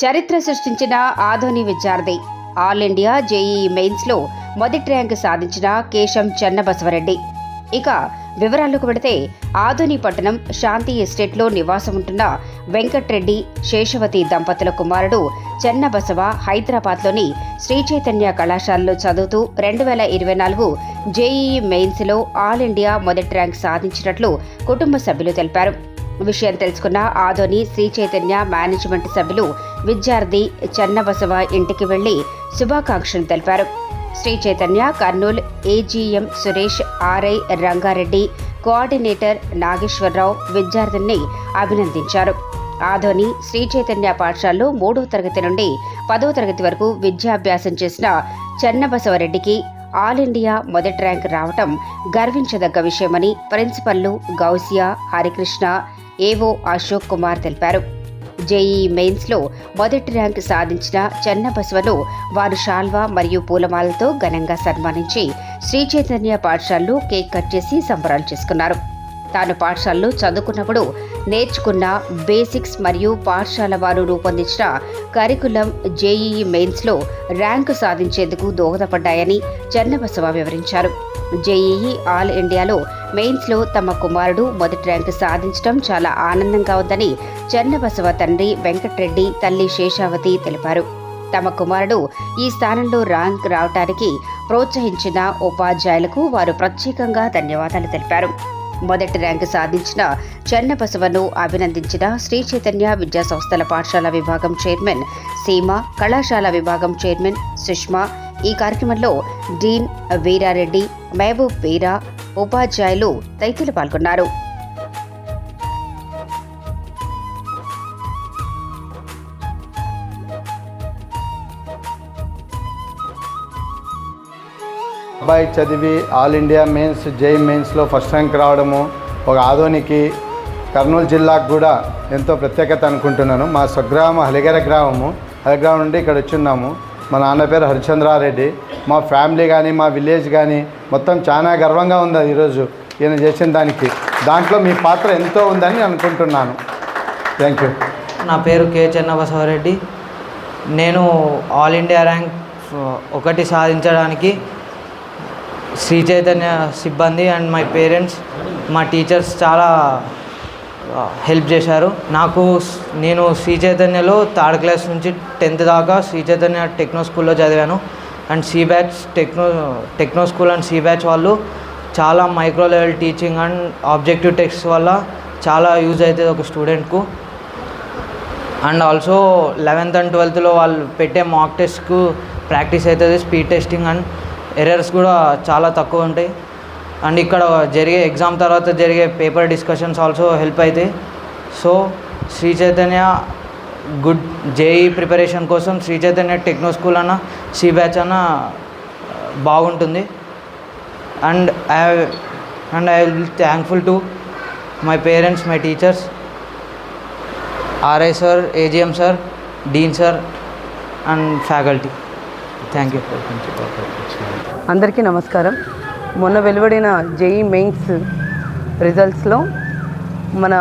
చరిత్ర సృష్టించిన ఆధోని విద్యార్థి. ఆల్ ఇండియా జేఈఈ మెయిన్స్లో మొదటి ర్యాంకు సాధించిన కేశం చెన్నబసవరెడ్డి. ఇక వివరాలకు పెడితే ఆధోని పట్టణం శాంతి ఎస్టేట్లో నివాసం ఉంటున్న వెంకట్రెడ్డి శేషవతి దంపతుల కుమారుడు చెన్నబసవ హైదరాబాద్లోని శ్రీ చైతన్య కళాశాలలో చదువుతూ రెండు వేల ఇరవై నాలుగు జేఈఈ మెయిన్స్లో ఆల్ ఇండియా మొదటి ర్యాంక్ సాధించినట్లు కుటుంబ సభ్యులు తెలిపారు. విషయం తెలుసుకున్న ఆదోని శ్రీ చైతన్య మేనేజ్మెంట్ సభ్యులు విద్యార్థి చెన్నబసవ ఇంటికి వెళ్ళి శుభాకాంక్షలు తెలిపారు. Sri Chaitanya Kurnool AGM Suresh RI Rangareddy coordinator Nageswararao విద్యార్థుల్ని అభినందించారు. ఆధోని శ్రీ చైతన్య పాఠశాలలో మూడో తరగతి నుండి పదో తరగతి వరకు విద్యాభ్యాసం చేసిన చెన్నబసవరెడ్డికి ఆల్ ఇండియా మొదటి ర్యాంక్ రావటం గర్వించదగ్గ విషయమని ప్రిన్సిపల్లు గౌసియా హరికృష్ణ ఏవో అశోక్ కుమార్ తెలిపారు. జేఈ మెయిన్స్లో మొదటి ర్యాంక్ సాధించిన చెన్నబసవను వారు షాల్వా మరియు పూలమాలతో ఘనంగా సన్మానించి శ్రీ చైతన్య పాఠశాలలో కేక్ కట్ చేసి సంబరాలు చేసుకున్నారు. తాను పాఠశాలలో చదువుకున్నప్పుడు నేర్చుకున్న బేసిక్స్ మరియు పాఠశాల వారు రూపొందించిన కరికులం జేఈఈ మెయిన్స్లో ర్యాంకు సాధించేందుకు దోహదపడ్డాయని చెన్నబసవ వివరించారు. జేఈఈ ఆల్ ఇండియాలో మెయిన్స్లో తమ కుమారుడు మొదటి ర్యాంకు సాధించడం చాలా ఆనందంగా ఉందని చెన్నబసవ తండ్రి వెంకట్రెడ్డి తల్లి శేషావతి తెలిపారు. తమ కుమారుడు ఈ స్థానంలో ర్యాంక్ రావటానికి ప్రోత్సహించిన ఉపాధ్యాయులకు వారు ప్రత్యేకంగా ధన్యవాదాలు తెలిపారు. మొదటి ర్యాంకు సాధించిన చెన్నబసవను అభినందించిన శ్రీ చైతన్య విద్యా సంస్థల పాఠశాల విభాగం చైర్మన్ సీమ కళాశాల విభాగం చైర్మన్ సుష్మా ఈ కార్యక్రమంలో డీన్ వీరారెడ్డి మహబూబ్ వీరా ఉపాధ్యాయులు తదితరులు పాల్గొన్నారు. అబ్బాయి చదివి ఆల్ ఇండియా మెయిన్స్ జై మెయిన్స్లో ఫస్ట్ ర్యాంక్ రావడము ఒక ఆదోనికి కర్నూలు జిల్లాకు కూడా ఎంతో ప్రత్యేకత అనుకుంటున్నాను. మా స్వగ్రామం హలిగర గ్రామము. హలిగ్రామం నుండి ఇక్కడ వచ్చున్నాము మా నాన్న పేరు హరిచంద్రారెడ్డి. మా ఫ్యామిలీ కానీ మా విలేజ్ కానీ మొత్తం చాలా గర్వంగా ఉంది అది ఈరోజు ఈయన చేసిన దానికి. దాంట్లో మీ పాత్ర ఎంతో ఉందని అనుకుంటున్నాను. థ్యాంక్ యూ నా పేరు కే చెన్నబసవరెడ్డి. నేను ఆల్ ఇండియా ర్యాంక్ ఒకటి సాధించడానికి శ్రీ చైతన్య సిబ్బంది అండ్ మై పేరెంట్స్ మా టీచర్స్ చాలా హెల్ప్ చేశారు. నాకు నేను శ్రీ చైతన్యలో థర్డ్ క్లాస్ నుంచి టెన్త్ దాకా శ్రీ చైతన్య టెక్నో స్కూల్లో చదివాను. And C batch techno techno school and C batch వాళ్ళు చాలా micro level teaching and objective text వల్ల చాలా యూజ్ అవుతుంది ఒక స్టూడెంట్కు అండ్ ఆల్సో లెవెన్త్ అండ్ ట్వెల్త్లో వాళ్ళు పెట్టే మాక్ టెస్ట్కు ప్రాక్టీస్ అవుతుంది స్పీడ్ టెస్టింగ్ అండ్ ఎర్రర్స్ కూడా చాలా తక్కువ ఉంటాయి. అండ్ ఇక్కడ జరిగే ఎగ్జామ్ తర్వాత జరిగే పేపర్ డిస్కషన్స్ ఆల్సో హెల్ప్ అవుతాయి so Sri Chaitanya good JE preparation కోసం శ్రీ చైతన్య టెక్నో స్కూల్ అన్న సి బ్యాచ్ అన్న బాగుంటుంది. And I and I will thankful to my parents my teachers RI sir AGM sir dean sir and faculty thank you అందరికీ నమస్కారం. మొన్న వెలువడిన JEE mains రిజల్ట్స్లో మన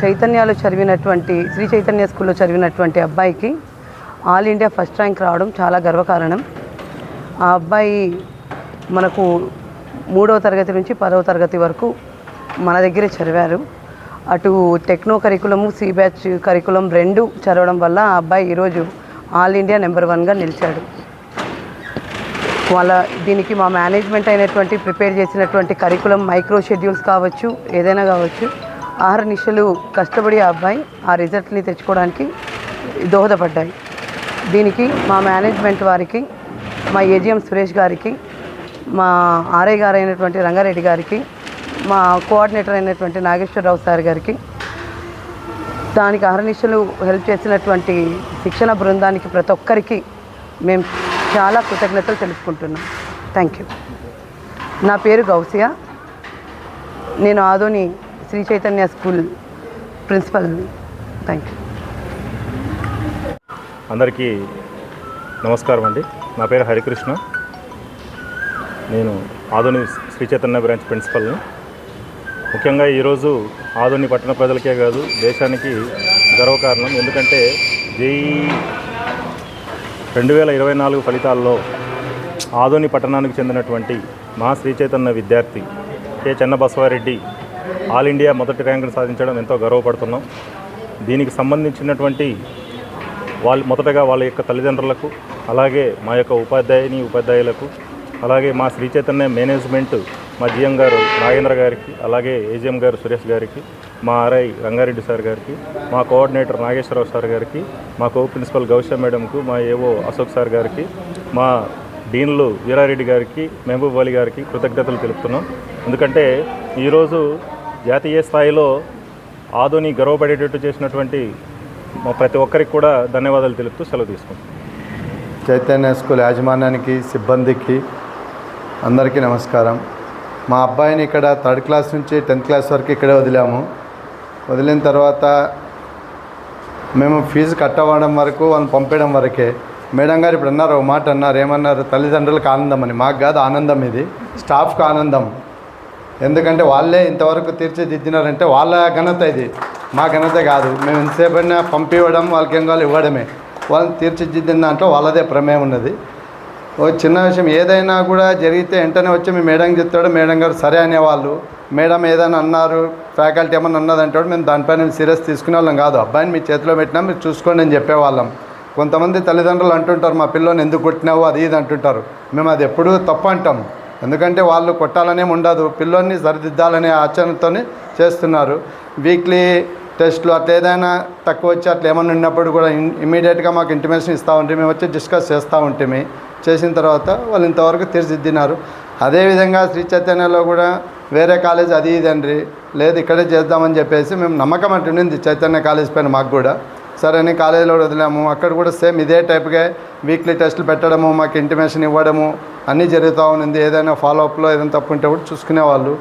చైతన్యాలో చదివినటువంటి శ్రీ చైతన్య స్కూల్లో చదివినటువంటి అబ్బాయికి ఆల్ ఇండియా ఫస్ట్ ర్యాంక్ రావడం చాలా గర్వకారణం. ఆ అబ్బాయి మనకు మూడవ తరగతి నుంచి పదవ తరగతి వరకు మన దగ్గరే చదివారు. అటు techno curriculum C batch curriculum రెండు చదవడం వల్ల ఆ అబ్బాయి ఈరోజు ఆల్ ఇండియా నెంబర్ వన్గా నిలిచాడు. వాళ్ళ దీనికి మా మేనేజ్మెంట్ అయినటువంటి ప్రిపేర్ చేసినటువంటి కరికులం మైక్రో షెడ్యూల్స్ కావచ్చు ఏదైనా కావచ్చు ఆహార నిశలు కష్టపడి ఆ అబ్బాయి ఆ రిజల్ట్ని తెచ్చుకోవడానికి దోహదపడ్డాయి. దీనికి మా మేనేజ్మెంట్ వారికి మా ఏజిఎం సురేష్ గారికి మా ఆర్ఐ గారు అయినటువంటి రంగారెడ్డి గారికి మా కోఆర్డినేటర్ అయినటువంటి నాగేశ్వరరావు సార్ గారికి దానికి అహర్నిశలు హెల్ప్ చేసినటువంటి శిక్షణ బృందానికి ప్రతి ఒక్కరికి మేము చాలా కృతజ్ఞతలు తెలుపుకుంటున్నాం థ్యాంక్ యూ నా పేరు గౌసియా. నేను Adoni Sri Chaitanya school principal. Thank you అందరికీ నమస్కారం అండి. నా పేరు హరికృష్ణ. నేను ఆదోని శ్రీ చైతన్య బ్రాంచ్ ప్రిన్సిపల్ని. ముఖ్యంగా ఈరోజు ఆదోని పట్టణ ప్రజలకే కాదు దేశానికి గర్వకారణం. ఎందుకంటే జేఈ రెండు వేల ఇరవై నాలుగు ఫలితాల్లో ఆదోని పట్టణానికి చెందినటువంటి మా శ్రీచైతన్య విద్యార్థి కె. చెన్నబసవారెడ్డి ఆల్ ఇండియా మొదటి ర్యాంకును సాధించడం ఎంతో గర్వపడుతున్నాం. దీనికి సంబంధించినటువంటి వాళ్ళు మొదటగా వాళ్ళ యొక్క తల్లిదండ్రులకు అలాగే మా యొక్క ఉపాధ్యాయుని ఉపాధ్యాయులకు అలాగే మా శ్రీ చైతన్య మేనేజ్మెంట్ మా జిఎం గారు నాగేంద్ర గారికి అలాగే ఏజిఎం గారు సురేష్ గారికి మా ఆర్ఐ రంగారెడ్డి సార్ గారికి మా కోఆర్డినేటర్ నాగేశ్వరరావు సార్ గారికి మా కో ప్రిన్సిపల్ గౌష మేడంకు మా ఏవో అశోక్ సార్ గారికి మా డీన్లు వీరారెడ్డి గారికి మహబూబ్ అలీ గారికి కృతజ్ఞతలు తెలుపుతున్నాం. ఎందుకంటే ఈరోజు జాతీయ స్థాయిలో ఆధుని గర్వపడేటట్టు చేసినటువంటి మా ప్రతి ఒక్కరికి కూడా ధన్యవాదాలు తెలుపుతూ సెలవు తీసుకుంటాం చైతన్య స్కూల్ యాజమాన్యానికి సిబ్బందికి అందరికీ నమస్కారం. మా అబ్బాయిని ఇక్కడ థర్డ్ క్లాస్ నుంచి టెన్త్ క్లాస్ వరకు ఇక్కడే వదిలాము. వదిలిన తర్వాత మేము ఫీజు కట్టవడం వరకు వాళ్ళని పంపించడం వరకే. మేడం గారు ఇప్పుడు అన్నారు మాట అన్నారు ఏమన్నారు? తల్లిదండ్రులకు ఆనందం అని. మాకు కాదు ఆనందం ఇది. స్టాఫ్కి ఆనందం. ఎందుకంటే వాళ్ళే ఇంతవరకు తీర్చిదిద్దినారంటే వాళ్ళ ఘనత ఇది. మా ఘనత కాదు. మేము ఎంతసేపైనా పంపివ్వడం వాళ్ళకి ఏం కావాలి ఇవ్వడమే. వాళ్ళని తీర్చిదిద్దిన దాంట్లో వాళ్ళదే ప్రమేయం ఉన్నది. ఓ చిన్న విషయం ఏదైనా కూడా జరిగితే వెంటనే వచ్చి మీ మేడం చెప్తాడు మేడం గారు సరే అనేవాళ్ళు. మేడం ఏదైనా అన్నారు ఫ్యాకల్టీ ఏమన్నా అన్నది అంటాడు. మేము దానిపైన సీరియస్ తీసుకునే వాళ్ళం కాదు. అబ్బాయిని మీ చేతిలో పెట్టినా మీరు చూసుకోండి అని చెప్పేవాళ్ళం. కొంతమంది తల్లిదండ్రులు అంటుంటారు మా పిల్లని ఎందుకు కొట్టినావు? అది ఇది అంటుంటారు. మేము అది ఎప్పుడూ తప్పు అంటాం. ఎందుకంటే వాళ్ళు కొట్టాలనే ఉండదు. పిల్లోని సరిదిద్దాలనే ఆచరణతో చేస్తున్నారు. వీక్లీ టెస్ట్లు అట్లా ఏదైనా తక్కువ వచ్చి అట్లా ఏమన్నా ఉన్నప్పుడు కూడా ఇమీడియట్గా మాకు ఇంటిమేషన్ ఇస్తూ ఉంటే మేము వచ్చి డిస్కస్ చేస్తూ ఉంటే చేసిన తర్వాత వాళ్ళు ఇంతవరకు తీర్చిదిద్దినారు. అదేవిధంగా శ్రీ చైతన్యలో కూడా వేరే కాలేజ్ అది ఇది అండి లేదు ఇక్కడే చేద్దామని చెప్పేసి మేము నమ్మకం అంటుండింది చైతన్య కాలేజ్ పైన మాకు కూడా. సరే అని కాలేజీలో వదిలాము. అక్కడ కూడా సేమ్ ఇదే టైప్గా వీక్లీ టెస్టులు పెట్టడము మాకు ఇంటిమేషన్ ఇవ్వడము అన్నీ జరుగుతూ ఉన్నింది ఏదైనా ఫాలోఅప్లో ఏదైనా తప్పు ఉంటే కూడా చూసుకునేవాళ్ళు.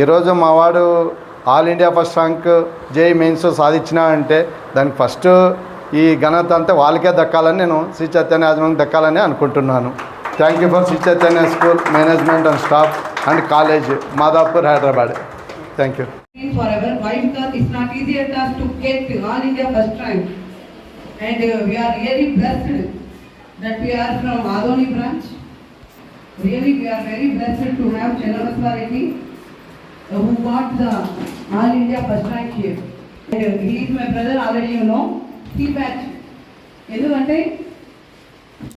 ఈరోజు మా వాడు all India first rank JE mains సాధించిన అంటే దానికి ఫస్ట్ ఈ ఘనత అంతా వాళ్ళకే దక్కాలని నేను శ్రీ చైతన్య యాజమాన్యం దక్కాలని అనుకుంటున్నాను thank you for Shri Chaitanya school management and staff and college Madhapur Hyderabad thank you forever. Why? Because it's not easy at us to get all India first rank. And uh, we are really blessed that we are from Adoni branch. Really, we are very blessed to have Chennabaswa Reddy uh, who got the all India first rank here. And uh, he is my brother already you know. T batch. ఎందుకంటే